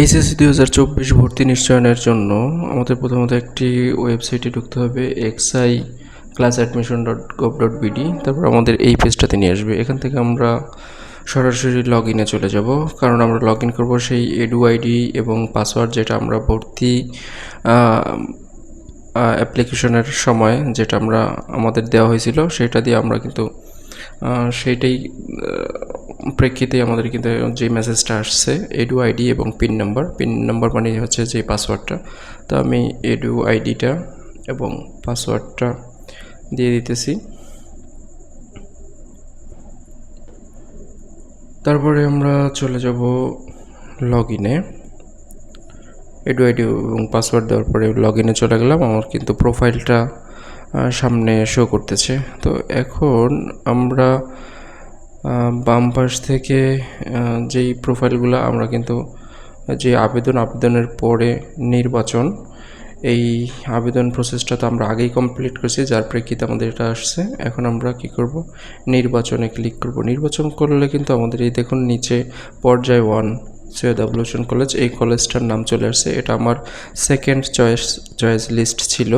HSC দুই হাজার চব্বিশ ভর্তি নিশ্চয়নের জন্য আমাদের প্রথমত একটি ওয়েবসাইটে ঢুকতে হবে XI class admission dot gov dot BD. তারপর আমাদের এই পেজটাতে নিয়ে আসবে। এখান থেকে আমরা সরাসরি লগ ইনে চলে যাব। কারণ আমরা লগ ইন করব সেই এডু আইডি এবং পাসওয়ার্ড যেটা আমরা ভর্তি অ্যাপ্লিকেশনের সময় যেটা আমরা, আমাদের দেওয়া হয়েছিল, সেটা দিয়ে আমরা কিন্তু সেইটাই প্রেক্ষিতে আমাদের কিন্তু যে মেসেজটা আসছে এডু আইডি এবং পিন নাম্বার পিন নাম্বার মানে হচ্ছে যে পাসওয়ার্ডটা তো আমি এডু আইডিটা এবং পাসওয়ার্ডটা দিয়ে দিতেছি। তারপরে আমরা চলে যাব লগ ইনে এডু আইডি এবং পাসওয়ার্ড দেওয়ার পরে লগ ইনে চলে গেলাম। আমার কিন্তু প্রোফাইলটা সামনে শো করতেছে। তো এখন আমরা বাম পাশ থেকে যেই প্রোফাইলগুলো আমরা কিন্তু, যে আবেদন, আবেদনের পরে নির্বাচন, এই আবেদন প্রসেসটা তো আমরা আগেই কমপ্লিট করেছি, যার প্রেক্ষিতে আমাদের এটা আসছে। এখন আমরা কি করব? নির্বাচনে ক্লিক করব। নির্বাচন করলে কিন্তু আমাদের এই দেখুন নিচে পর্যায় ওয়ান সৈয়দ আবুল কলেজ এই কলেজটার নাম চলে আসছে। এটা আমার সেকেন্ড চয়েস চয়েস লিস্ট ছিল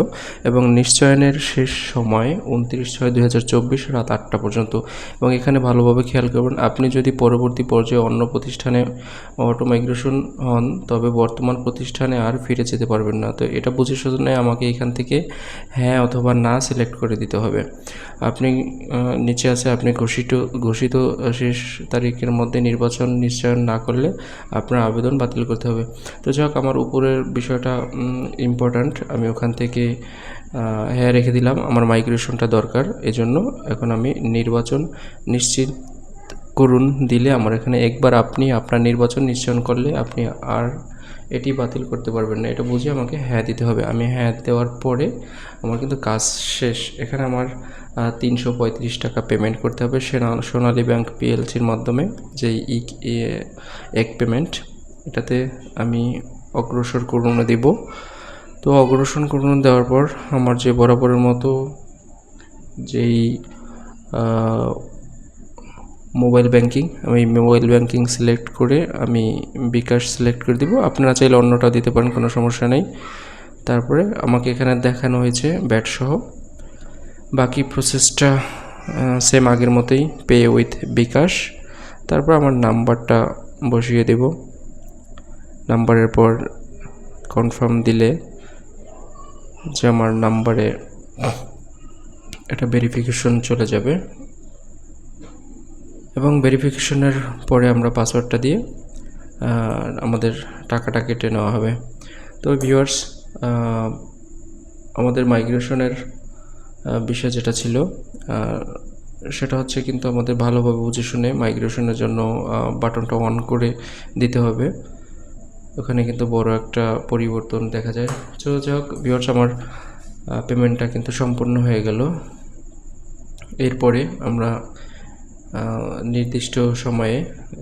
এবং নিশ্চয়নের শেষ সময় উনত্রিশ ছয় দুই হাজার চব্বিশ রাত আটটা পর্যন্ত। এবং এখানে ভালোভাবে খেয়াল করবেন, আপনি যদি পরবর্তী পর্যায়ে অন্য প্রতিষ্ঠানে অটো মাইগ্রেশন হন, তবে বর্তমান প্রতিষ্ঠানে আর ফিরে যেতে পারবেন না। তো এটা বুঝে শুনে আমাকে এখান থেকে হ্যাঁ অথবা না সিলেক্ট করে দিতে হবে। আপনি নিচে আছে, আপনি ঘোষিত ঘোষিত শেষ তারিখের মধ্যে নির্বাচন নিশ্চয়ন না করলে আপনার আবেদন বাতিল করতে হবে। তো যাক, আমার উপরের বিষয়টা ইম্পর্ট্যান্ট আমি ওখান থেকে হ্যাঁ রেখে দিলাম। আমার মাইগ্রেশনটা দরকার। এজন্য এখন আমি নির্বাচন নিশ্চিত করুন দিলে আমার এখানে একবার আপনি, আপনার নির্বাচন নিশ্চয়ন করলে আপনি আর এটি বাতিল করতে পারবেন না। এটা বুঝে আমাকে হ্যাঁ দিতে হবে। আমি হ্যাঁ দেওয়ার পরে আমার কিন্তু কাজ শেষ। এখানে আমার তিনশো পঁয়ত্রিশ টাকা পেমেন্ট করতে হবে। সেনা, সোনালী ব্যাংক পিএলসির মাধ্যমে যেই ই এক পেমেন্ট এটাতে আমি অগ্রসর করুন দেব। তো অগ্রসর করুন দেওয়ার পর আমার যে বরাবরের মতো যেই মোবাইল ব্যাংকিং আমি মোবাইল ব্যাংকিং সিলেক্ট করে আমি বিকাশ সিলেক্ট করে দিব। আপনারা চাইলে অন্যটাও দিতে পারেন, কোনো সমস্যা নেই। তারপরে আমাকে এখানে দেখানো হয়েছে ব্যাট সহ। বাকি প্রসেসটা সেম আগের মতোই পে উইথ বিকাশ তারপর আমার নাম্বারটা বসিয়ে দেব। নাম্বারের পর কনফার্ম দিলে যে আমার নাম্বারে একটা ভেরিফিকেশন চলে যাবে। এবং ভেরিফিকেশনের পরে আমরা পাসওয়ার্ডটা দিয়ে আমাদের টাকাটা কেটে নেওয়া হবে। তো ভিউয়ার্স আমাদের মাইগ্রেশনের বিষয় যেটা ছিল সেটা হচ্ছে কিন্তু আমাদের ভালোভাবে বুঝে শুনে মাইগ্রেশনের জন্য বাটনটা অন করে দিতে হবে। ওখানে কিন্তু বড় একটা পরিবর্তন দেখা যায়। তো যাই হোক আমার পেমেন্টটা কিন্তু সম্পূর্ণ হয়ে গেল। এরপরে আমরা নির্দিষ্ট সময়ে,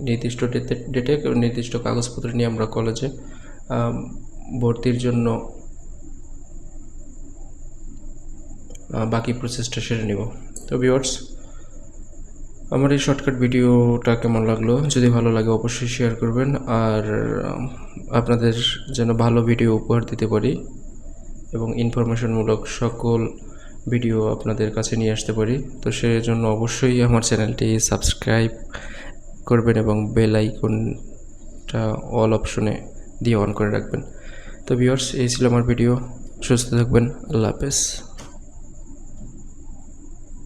নির্দিষ্ট ডেটে ডেটে নির্দিষ্ট কাগজপত্র নিয়ে আমরা কলেজে ভর্তির জন্য বাকি প্রসেসটা সেরে নিব। তো ভিউয়ার্স আমার এই শর্টকাট ভিডিওটা কেমন লাগল? যদি ভালো লাগে অবশ্যই শেয়ার করবেন। আর আপনাদের যেন ভালো ভিডিও উপহার দিতে পারি এবং ইনফরমেশনমূলক সকল ভিডিও আপনাদের কাছে নিয়ে আসতে পারি। তো সেজন্য অবশ্যই আমার চ্যানেলটি সাবস্ক্রাইব করবেন এবং বেল আইকনটা অল অপশনে দিয়ে অন করে রাখবেন। তো ভিউয়ার্স এই ছিল আমার ভিডিও সুস্থ থাকবেন। আল্লাহ হাফেজ।